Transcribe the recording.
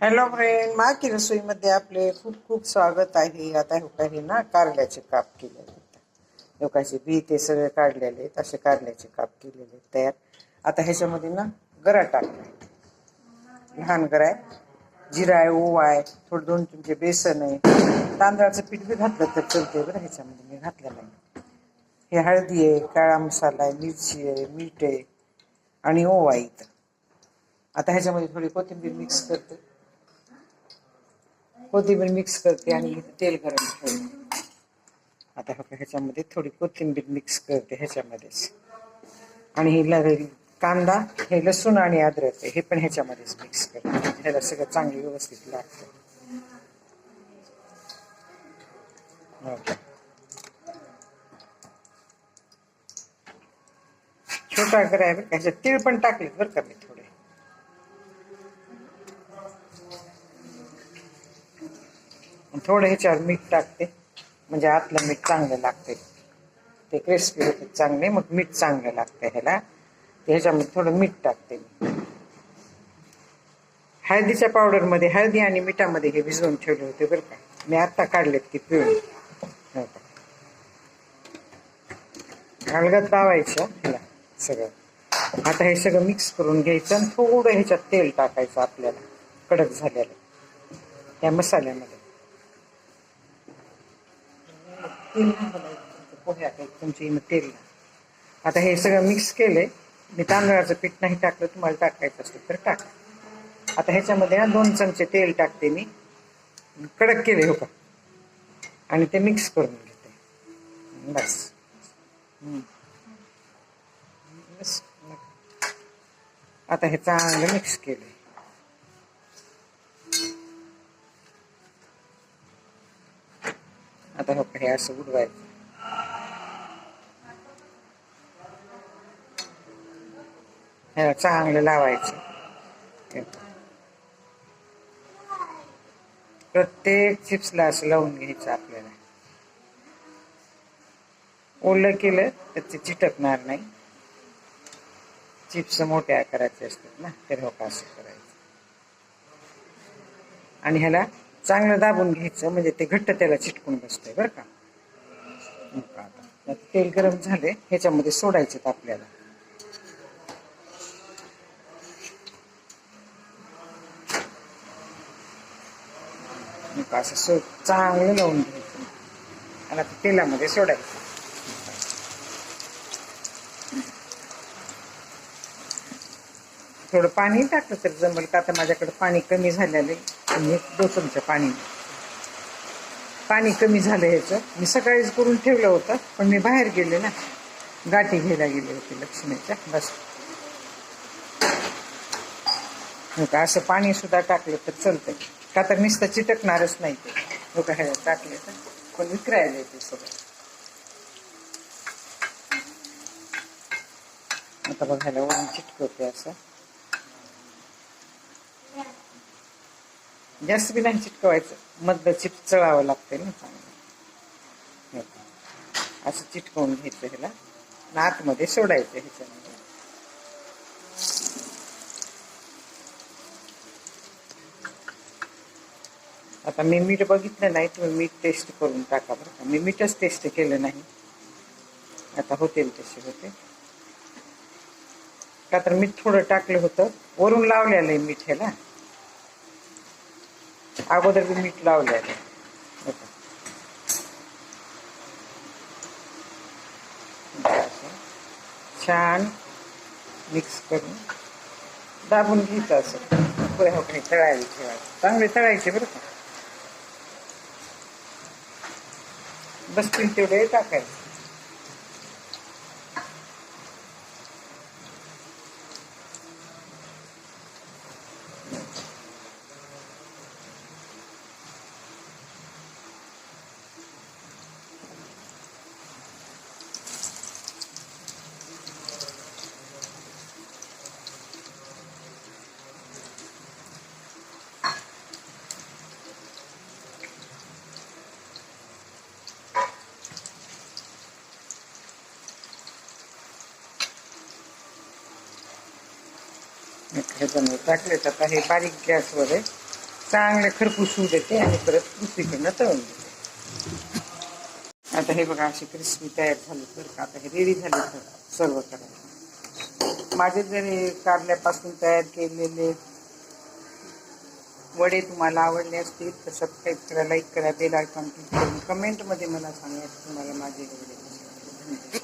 Hello friend माकी रसोईमध्ये आपले खूप खूप स्वागत आहे. आता हो काही ना कारल्याचे काप केलेले आहेत. लोकांचे बी ते सगळे काढलेले आहेत असे कारल्याचे काप केलेले आहेत तयार. आता ह्याच्यामध्ये ना गरा टाकलाय लहान गरा आहे. जिरा आहे ओवा आहे थोडं दोन तुमचे बेसन आहे. तांदळाचं पीठ बी घातलं तर चलते बरं ह्याच्यामध्ये मी घातलेलं आहे. हे हळदी आहे काळा मसाला आहे मिरची आहे मीठ आहे आणि ओवा इथं. आता ह्याच्यामध्ये थोडी कोथिंबीर मिक्स करते. कोथिंबीर मिक्स करते आणि तेल गरम ठेवते आता फक्त ह्याच्यामध्ये थोडी कोथिंबीर मिक्स करते ह्याच्यामध्येच. आणि हे कांदा हे लसूण आणि अद्रक आहे हे पण ह्याच्यामध्येच मिक्स करते. म्हणजे ह्याला सगळं चांगलं व्यवस्थित लागतं. हो का. छोटा गरा आहे ह्याच्यात तीळ पण टाकले बरं का मी. थोडं ह्याच्यावर मीठ टाकते. म्हणजे आतलं मीठ चांगलं लागते ते क्रिस्पी होते चांगले. मग मीठ चांगलं लागतं ह्याला. ह्याच्यामध्ये थोडं मीठ टाकते मी. हळदीच्या पावडरमध्ये हळदी आणि मिठामध्ये हे भिजवून ठेवले होते बरं का. मी आत्ता काढलेत की पिळून. हलगत लावायचं ह्याला सगळं. आता हे सगळं मिक्स करून घ्यायचं आणि थोडं ह्याच्यात तेल टाकायचं आपल्याला. कडक झालेलं. या मसाल्यामध्ये तेल नाही घालायचं, पोह्यात एक तुमची मग तेल आता हे सगळं मिक्स केले मी तांदळाचं पीठ नाही टाकलं तुम्हाला टाकायचं असेल तर टाका. आता ह्याच्यामध्ये ना दोन चमचे तेल टाकते मी. कडक केले हो का? आणि ते मिक्स करून घेते. बस. आता हे चांगलं मिक्स केलंय. आता हो हे असं उडवायचं. ह्याला चांगलं लावायचं. हे बघ. प्रत्येक चिप्सला असं लावून घ्यायचं आपल्याला. ओलं केलं तर ते चिटकणार नाही. चिप्स मोठ्या आकाराचे असतात ना तर हो असं करायचं. आणि ह्याला चांगलं दाबून घ्यायचं म्हणजे ते घट्ट त्याला चिटकून बसतंय बरं का. का आता. तेल गरम झाले ह्याच्यामध्ये सोडायचं आपल्याला. का असं सो चांगलं लावून घ्यायचं. आणि आता तेलामध्ये सोडायचं. थोडं पाणी टाकलं तर जमल का? आता माझ्याकडे पाणी कमी झालेलं आहे. आणि एक पाणी पाणी कमी झालं ह्याचं. मी सकाळीच करून ठेवलं होतं पण मी बाहेर गेले ना. गाठी घ्यायला गेले होते लक्ष्मीच्या. बस. हो का? असं पाणी सुद्धा टाकलं तर चालतंय. का तर नुसतं चिटकणारच नाही ते. हो का? ह्याला टाकले तर. पण विक्रायला येते सगळं. आता बघायला वरून चिटकवते असं. जास्त बी नाही चिटकवायचं. मधलं चिट चळावं लागतंय ना चांगलं. असं चिटकवून घ्यायचं ह्याला. आतमध्ये सोडायचं ह्याच्यामध्ये. आता मी मीठ बघितलं नाही तुम्ही मीठ टेस्ट करून टाका बरं का. मी मीठच टेस्ट केलं नाही. आता होतील तसे होते. का तर मीठ थोडं टाकलं होतं. वरून लावलेलं आहे मीठ ह्याला. अगोदर बी मीठ लावले छान मिक्स करून दाबून घ्यायचं असं. पुढे हो काही तळायला ठेवायचं. चांगले तळायचे बरं का. बसतील तेवढे टाकायचं. ह्याच्यामध्ये टाकले तर आता हे बारीक गॅसवर आहे. चांगले खरपूस होऊ देते आणि परत दुसरीकडनं तळून देते. आता हे बघा अशी क्रिस्पी तयार झाली तर का. आता हे रेडी झाले तर सर्व करायला माझे जरी कारल्यापासून तयार केलेले वडे तुम्हाला आवडले असतील तर सबस्क्राईब करा लाईक करा बेल आयकॉन क्लिक करून कमेंटमध्ये मला सांगा तुम्हाला माझे वडे धन्यवाद.